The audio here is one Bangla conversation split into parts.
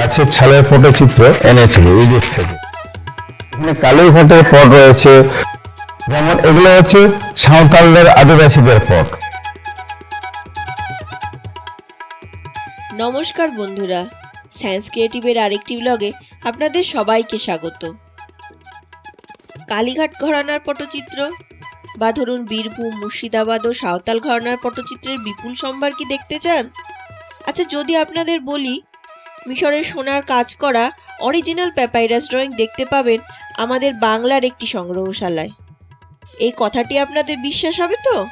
গাছের ছালের পটচিত্র এনেছিল ইজিপ্ট থেকে এখানে কালীঘাটের পট রয়েছে। যেমন এগুলো হচ্ছে সাঁওতালদের আদিবাসীদের পট। নমস্কার বন্ধুরা সায়েন্স ক্রিয়েটিভের আরেকটি ব্লগে আপনাদের সবাইকে স্বাগত। কালীঘাট ঘরানার পটচিত্র বা ধরুন বীরভূম, মুর্শিদাবাদ ও সাঁওতাল ঘরানার পটচিত্রের বিপুল সম্ভার কি দেখতে চান? আচ্ছা যদি আপনাদের বলি মিশরের সোনার কাজ করা অরিজিনাল প্যাপাইরাস ড্রয়িং দেখতে পাবেন আমাদের বাংলার একটি সংগ্রহশালায়। এই কথাটি আপনাদের বিশ্বাস হবে তো?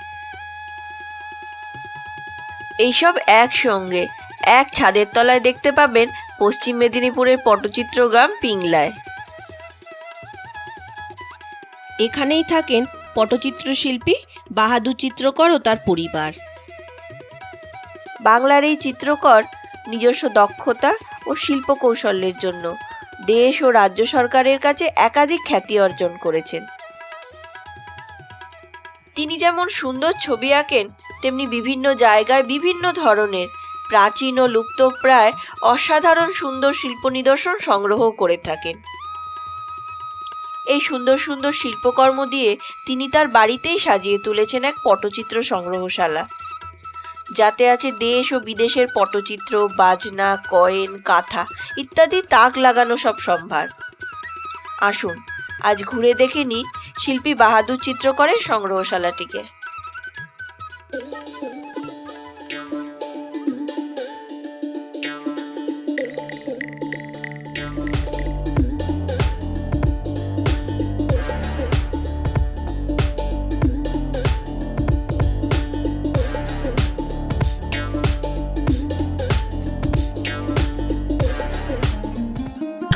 এইসব একসঙ্গে এক ছাদের তলায় দেখতে পাবেন পশ্চিম মেদিনীপুরের পটচিত্র গ্রাম পিংলায়। এখানেই থাকেন পটচিত্র শিল্পী বাহাদুর চিত্রকর ও তার পরিবার। বাংলার এই চিত্রকর নিজস্ব দক্ষতা ও শিল্প কৌশলের জন্য দেশ ও রাজ্য সরকারের কাছে একাধিক খ্যাতি অর্জন করেছেন। তিনি যেমন সুন্দর ছবি আঁকেন, তেমনি বিভিন্ন জায়গার বিভিন্ন ধরনের প্রাচীন ও লুপ্তপ্রায় অসাধারণ সুন্দর শিল্প নিদর্শন সংগ্রহ করে থাকেন। এই সুন্দর সুন্দর শিল্পকর্ম দিয়ে তিনি তার বাড়িতেই সাজিয়ে তুলেছেন এক পটচিত্র সংগ্রহশালা। যাতে আছে দেশ ও বিদেশের পটচিত্র, বাজনা, কয়েন, কাঁথা ইত্যাদি তাক লাগানো সব সম্ভার। আসুন, আজ ঘুরে দেখে নিই শিল্পী বাহাদুর চিত্রকরের সংগ্রহশালাটিকে।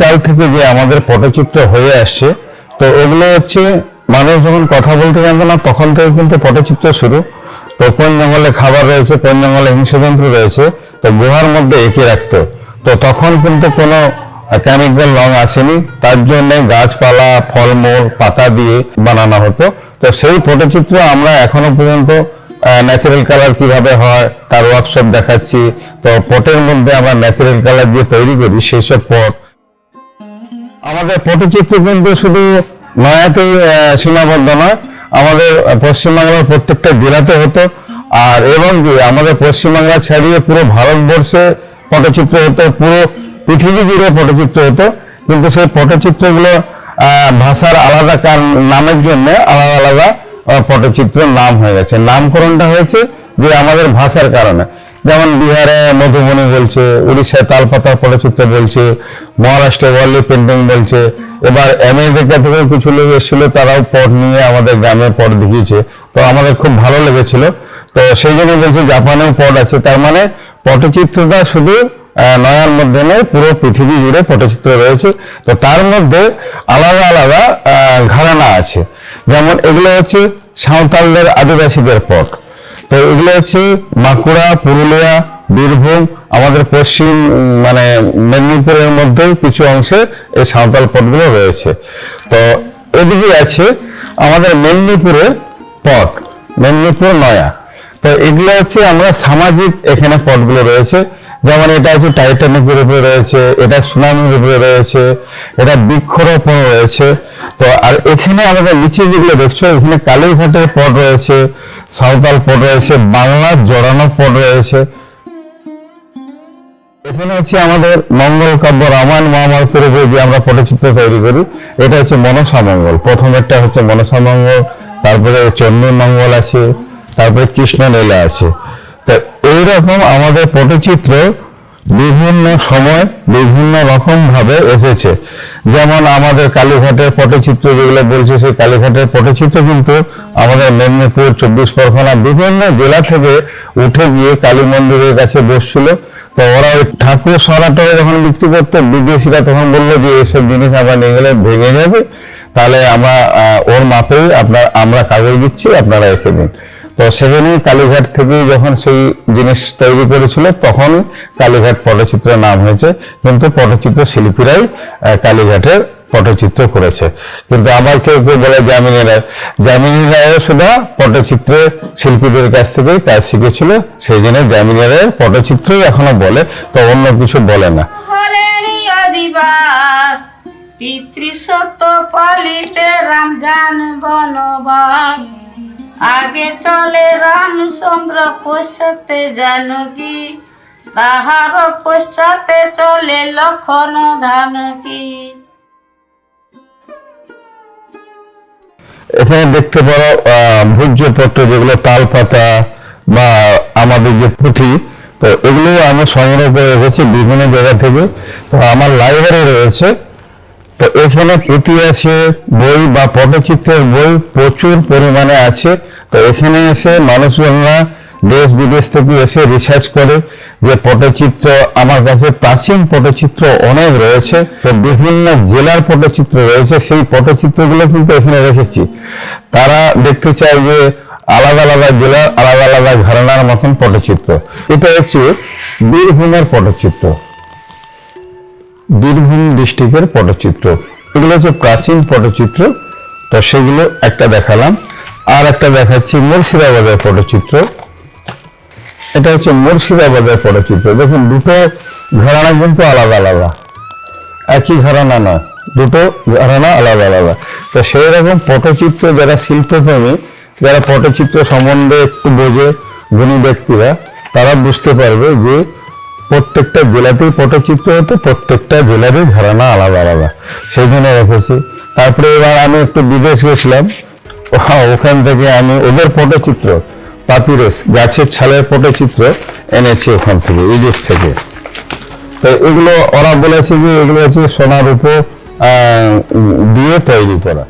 কাল থেকে যে আমাদের পটচিত্র হয়ে আসছে, তো এগুলো হচ্ছে মানুষ যখন কথা বলতে জানতো না, তখন থেকে কিন্তু পটচিত্র শুরু। তো কোন জঙ্গলে খাবার রয়েছে, কোন জঙ্গলে হিংস্রজন্তু রয়েছে, তো গুহার মধ্যে এঁকে রাখতো। তো তখন কিন্তু কোনো কেমিক্যাল রং আসেনি, তার জন্য গাছপালা, ফলমূল, পাতা দিয়ে বানানো হতো। তো সেই পটচিত্র আমরা এখনও পর্যন্ত ন্যাচারাল কালার কীভাবে হয়, তার ওয়ার্কশপ দেখাচ্ছি। তো পটের মধ্যে আমরা ন্যাচারাল কালার দিয়ে তৈরি করি সেই সব পট আমাদের পটচিত্র কিন্তু শুধু নয়াতেই আহ, সীমাবদ্ধ নয় আমাদের পশ্চিমবাংলার প্রত্যেকটা জেলাতে হতো। আর এবং কি আমাদের পশ্চিমবাংলা ছাড়িয়ে পুরো ভারতবর্ষে পটচিত্র হতো পুরো পৃথিবী জুড়ে পটচিত্র হতো। কিন্তু সেই পটচিত্রগুলো ভাষার আলাদা কার- নামের জন্য আলাদা আলাদা পটচিত্রের নাম হয়ে গেছে। নামকরণটা হয়েছে যে আমাদের ভাষার কারণে। যেমন বিহারে মধুবনী বলছে, উড়িষ্যায় তালপাতা পটচিত্র বলছে, মহারাষ্ট্রে ওয়ার্লি পেন্টিং বলছে, এবার আমেরিকা থেকে কিছু লোক এসেছিল, তারাও পট নিয়ে আমাদের গ্রামে পট দেখিয়েছে তো আমাদের খুব ভালো লেগেছিল। তো সেই জন্য বলছে জাপানেও পট আছে, তার মানে পটচিত্রটা শুধু নয়ার মধ্যে নয়, পুরো পৃথিবী জুড়ে পটচিত্র রয়েছে। তো তার মধ্যে আলাদা আলাদা ঘরানা আছে। যেমন এগুলো হচ্ছে সাঁওতালদের আদিবাসীদের পট। তো এগুলো হচ্ছে বাঁকুড়া, পুরুলিয়া, বীরভূম, আমাদের পশ্চিম মানে মেদিনীপুরের মধ্যেও কিছু অংশে এই সাঁওতাল পটগুলো রয়েছে। তো এদিকে আছে আমাদের মেদিনীপুরের পট মেদিনীপুর নয়া। তো এগুলো হচ্ছে আমরা সামাজিক এখানে পটগুলো রয়েছে। যেমন এটা হচ্ছে টাইটানিকের উপরে রয়েছে, এটা সুনামির উপরে রয়েছে, এটা বৃক্ষরোপণ রয়েছে। তো আর এখানে আমাদের নিচে যেগুলো দেখছ, এখানে কালীঘাটের পট রয়েছে সাঁওতাল পট রয়েছে বাংলার জড়ানো পট রয়েছে এখানে হচ্ছে আমাদের মঙ্গল কাব্য রামায়ণ মহাভারতের উপরে যে আমরা পটচিত্র তৈরি করি। এটা হচ্ছে মনসা মঙ্গল। প্রথমেরটা হচ্ছে মনসা মঙ্গল, তারপরে চন্দ্র মঙ্গল আছে, তারপরে কৃষ্ণ লীলা আছে। তো এইরকম আমাদের পটচিত্র বিভিন্ন সময় বিভিন্ন রকম ভাবে এসেছে। যেমন আমাদের কালীঘাটের পটচিত্র যেগুলো বলছে, সেই কালীঘাটের পটচিত্র কিন্তু আমাদের মেদিনীপুর, চব্বিশ পরগনা বিভিন্ন জেলা থেকে উঠে গিয়ে কালী মন্দিরের কাছে বসছিল। তো ওরা ওই ঠাকুর সরাটা যখন বিক্রি করতো, বিদেশিরা তখন বলল যে, এসব জিনিস আমরা নিয়ে গেলে ভেঙে যাবে। তাহলে আমরা ওর মাপেই আপনার, আমরা কাগজ দিচ্ছি, আপনারা রেখে দিন। তো সেখানেই কালীঘাট থেকে যখন সেই জিনিস তৈরি করেছিল, তখন কালীঘাট পটচিত্রের নাম হয়েছে। কিন্তু পটচিত্র শিল্পীরাই কালীঘাটের পটচিত্র করেছে। কিন্তু আবার কেউ কেউ বলে জামিনী রায় জামিনী রায়ও শুধু পটচিত্র শিল্পীদের কাছ থেকেই কাজ শিখেছিল। সেই জন্য জামিনী রায়ের পটচিত্রই এখনও বলে, তো অন্য কিছু বলে না। দিবাস পিতৃসত পালিতে রামজান বনবাস। আগে চলে রামচন্দ্র পশ্চাতে জানকী তাহার পশ্চাতে চলে লক্ষণ ধানকী। এখানে দেখতে পারো আহ, ভূর্যপত্র যেগুলো তাল পাতা বা আমাদের যে পুঁথি তো এগুলো আমি সংগ্রহ করে রেখেছি বিভিন্ন জায়গা থেকে। তো আমার লাইব্রেরি রয়েছে। তো এখানে পুঁথি আছে বই বা পটচিত্রের বই প্রচুর পরিমাণে আছে। তো এখানে এসে মানুষজনরা দেশ বিদেশ থেকে এসে রিসার্চ করে যে পটচিত্র আমার কাছে প্রাচীন পটচিত্র অনেক রয়েছে। তো বিভিন্ন জেলার পটচিত্র রয়েছে, সেই পটচিত্রগুলো কিন্তু এখানে রেখেছি। তারা দেখতে চায় যে আলাদা আলাদা জেলার আলাদা আলাদা ঘরানার মতন পটচিত্র। এটা হচ্ছে বীরভূমের পটচিত্র। বীরভূম ডিস্ট্রিক্টের পটচিত্র। এগুলো হচ্ছে প্রাচীন পটচিত্র। তো সেগুলো একটা দেখালাম। আর একটা দেখাচ্ছি মুর্শিদাবাদের পটচিত্র। এটা হচ্ছে মুর্শিদাবাদের পটচিত্র। দেখুন, দুটো ঘরানা কিন্তু আলাদা আলাদা। একই ঘরানা না দুটো ঘরানা আলাদা আলাদা। তো সেই রকম পটচিত্র যারা শিল্পপ্রেমী, যারা পটচিত্র সম্বন্ধে একটু বোঝে গুণী ব্যক্তিরা, তারা বুঝতে পারবে যে প্রত্যেকটা জেলাতেই পটচিত্র হতো, প্রত্যেকটা জেলারই ঘরানা আলাদা আলাদা। সেই জন্য রেখেছি। তারপরে এবার আমি একটু বিদেশ গেছিলাম। ওখান থেকে আমি ওদের পটচিত্র, পাপিরেস, গাছের ছালের পটচিত্র এনেছি ওখান থেকে, ইজিপ্ট থেকে। তো এগুলো ওরা বলেছে যে এগুলো হচ্ছে সোনার উপর দিয়ে তৈরি করা।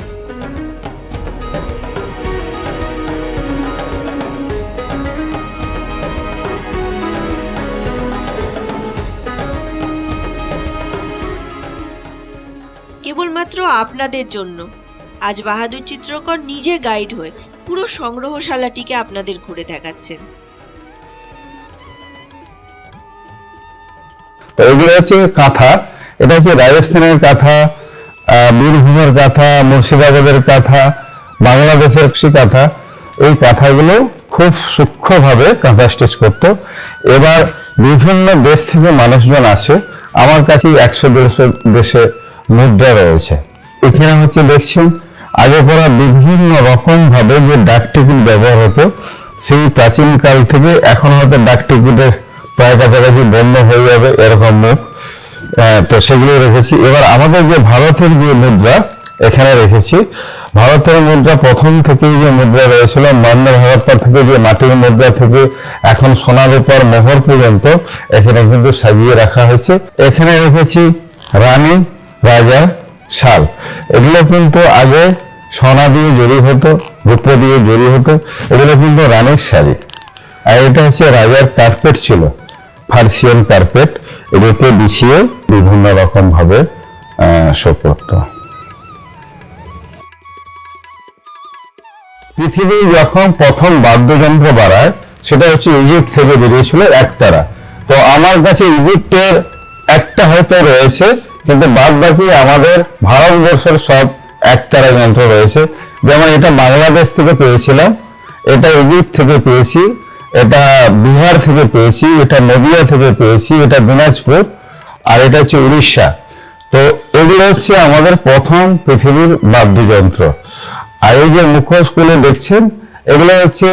কেবলমাত্র আপনাদের জন্য। আজ বাহাদুর চিত্রকর নিজে গাইড হয়ে পুরো সংগ্রহশালাটিকে আপনাদের ঘুরে দেখাচ্ছেন। এগুলো হচ্ছে কাঁথা, এটা হচ্ছে রাজস্থানের কাঁথা বীরভূমের কাঁথা, মুর্শিদাবাদের কাঁথা, বাংলাদেশের কাঁথা এই কাঁথাগুলো খুব সূক্ষ্মভাবে কাঁথা স্টিচ করতো। এবার বিভিন্ন দেশ থেকে মানুষজন আসে। আমার কাছে একশো, দেড়শো দেশে মুদ্রা রয়েছে। এখানে হচ্ছে দেখছেন আগে করা বিভিন্ন রকম ভাবে যে ডাক টিকিট ব্যবহার হতো, সেই প্রাচীন কাল থেকে এখন হয়তো ডাক টিকিটের প্রায় কাছাকাছি বন্ধ হয়ে যাবে এরকম মুখ। তো সেগুলো রেখেছি। এবার আমাদের যে ভারতের যে মুদ্রা, এখানে রেখেছি। ভারতের মুদ্রা প্রথম থেকেই যে মুদ্রা রয়েছিল মান্য হরপ্পা থেকে যে মাটির মুদ্রা থেকে এখন সোনার উপর মোহর পর্যন্ত এখানে কিন্তু সাজিয়ে রাখা হয়েছে। এখানে রেখেছি রানী, রাজা শাল এগুলো কিন্তু আগে সোনা দিয়ে জড়ি হতো রূপো দিয়ে জড়ি হতো, এগুলো কিন্তু রানের শাড়ি। আর এটা হচ্ছে রাজার কার্পেট ছিল ফার্সিয়ান কার্পেট এগুলোকে বিছিয়ে বিভিন্ন রকম ভাবে শো করতো পৃথিবী যখন প্রথম বাদ্যযন্ত্র বাড়ায়, সেটা হচ্ছে ইজিপ্ট থেকে বেরিয়েছিল একতারা। তো আমার কাছে ইজিপ্টের একটা হয়তো রয়েছে কিন্তু বাদ বাকি আমাদের ভারতবর্ষের সব একতারা যন্ত্র রয়েছে। যেমন এটা বাংলাদেশ থেকে পেয়েছিলাম, এটা ইজিপ্ট থেকে পেয়েছি, এটা বিহার থেকে পেয়েছি, এটা নদিয়া থেকে পেয়েছি, এটা দিনাজপুর, আর এটা হচ্ছে উড়িষ্যা। তো এগুলো হচ্ছে আমাদের প্রথম পৃথিবীর বাদ্যযন্ত্র। আর এই যে মুখোশগুলো দেখছেন, এগুলো হচ্ছে,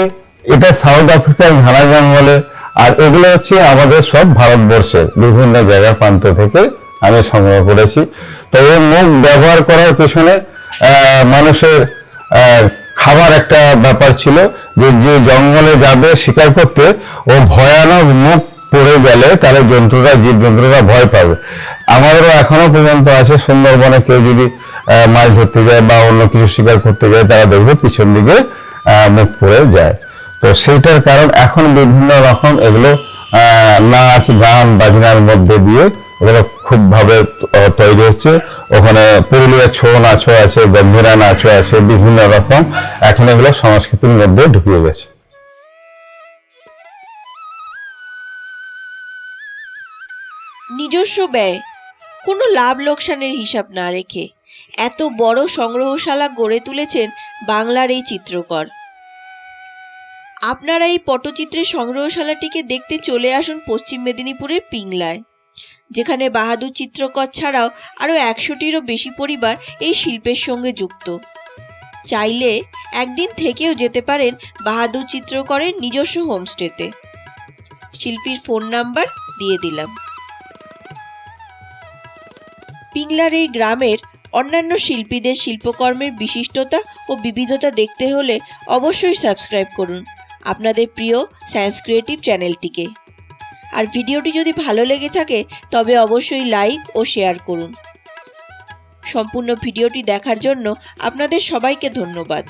এটা সাউথ আফ্রিকার ঘানা জঙ্গলে, আর এগুলো হচ্ছে আমাদের সব ভারতবর্ষের বিভিন্ন জায়গা প্রান্ত থেকে আমি সংগ্রহ করেছি। তো এই মুখ ব্যবহার করার পেছনে মানুষের খাবার একটা ব্যাপার ছিল যে যে জঙ্গলে যাবে শিকার করতে, ও ভয়ানক মুখ পড়ে গেলে তাহলে জন্তুরা জীব জন্তুরা ভয় পাবে। আমাদেরও এখনও পর্যন্ত আছে, সুন্দরবনে কেউ যদি মাছ ধরতে যায় বা অন্য কিছু শিকার করতে যায়, তারা দেখবে পিছন দিকে মুখ পড়ে যায়। তো সেইটার কারণ এখন বিভিন্ন রকম এগুলো নাচ, গান, বাজনার মধ্যে দিয়ে এগুলো খুব ভাবে তৈরি হচ্ছে। ওখানে পুরুলিয়া ছৌ নাচও আছে, গম্ভীরা নাচও আছে, বিভিন্ন রকম। এখন এগুলো সংস্কৃতির মধ্যে ঢুকিয়ে গেছে। নিজস্ব ব্যয়। কোনো লাভ লোকসানের হিসাব না রেখে এত বড় সংগ্রহশালা গড়ে তুলেছেন বাংলার এই চিত্রকর। আপনারা এই পটচিত্রের সংগ্রহশালাটিকে দেখতে চলে আসুন পশ্চিম মেদিনীপুরের পিংলায়। যেখানে বাহাদুর চিত্রকর ছাড়াও আরও একশোটিরও বেশি পরিবার এই শিল্পের সঙ্গে যুক্ত। চাইলে একদিন থেকেও যেতে পারেন বাহাদুর চিত্রকরের নিজস্ব হোমস্টেতে। শিল্পীর ফোন নাম্বার দিয়ে দিলাম। পিংলার এই গ্রামের অন্যান্য শিল্পীদের শিল্পকর্মের বিশিষ্টতা ও বিবিধতা দেখতে হলে অবশ্যই সাবস্ক্রাইব করুন। আপনাদের প্রিয় সায়েন্স ক্রিয়েটিভ চ্যানেলটিকে। আর ভিডিওটি যদি ভালো লেগে থাকে, তবে অবশ্যই লাইক ও শেয়ার করুন। সম্পূর্ণ ভিডিওটি দেখার জন্য আপনাদের সবাইকে ধন্যবাদ।